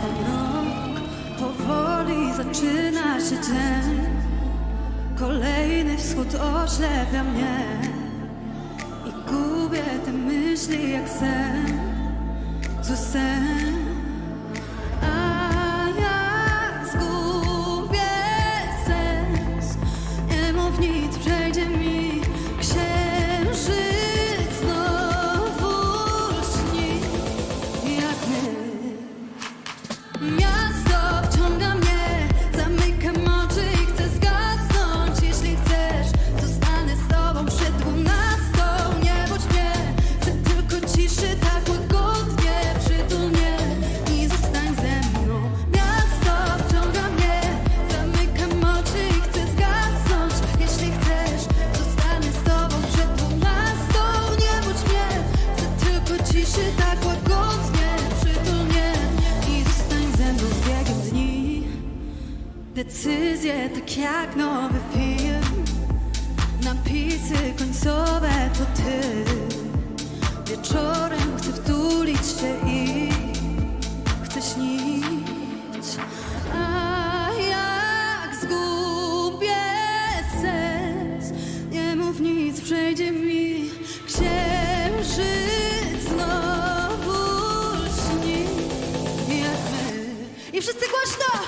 rok powoli zaczyna się dzień. Kolejny wschód oślepia mnie I gubię te myśli jak sen. Zły sen Decyzje tak jak nowy film. Napisy końcowe to ty. Wieczorem chcę wtulić się i chcę śnić. A jak zgubię sens? Nie mów nic, przejdzie mi Księżyc. Znowu śni. Jak my. I wszyscy głośno!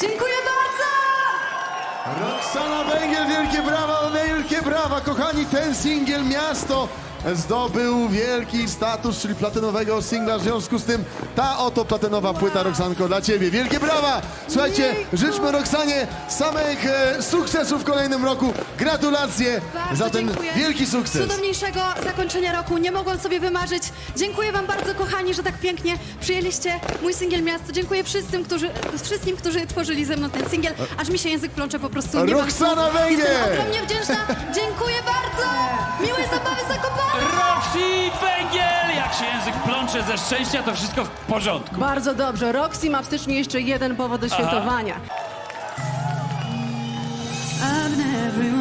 Dziękuję bardzo! Roxana Węgiel, wielkie brawa, wielkie brawa, kochani, ten singiel Miasto zdobył wielki status, czyli platynowego singla, w związku z tym ta oto platynowa płyta Roxanko dla ciebie. Wielkie brawa! Słuchajcie, życzmy Roxanie samych e, sukcesów w kolejnym roku. Gratulacje Bardzo za ten dziękuję. wielki sukces. Cudowniejszego zakończenia roku nie mogłam sobie wymarzyć. Dziękuję wam bardzo, kochani, że tak pięknie przyjęliście mój singiel Miasto. Dziękuję wszystkim, którzy, wszystkim, którzy tworzyli ze mną ten singiel. Aż mi się język plącze po prostu. Nie Roxana. Węgiel! Jestem ogromnie wdzięczna. Dziękuję bardzo. Roxy Węgiel! Jak się język plącze ze szczęścia, to wszystko w porządku. Bardzo dobrze. Roxy ma w styczniu jeszcze jeden powód do świętowania. I've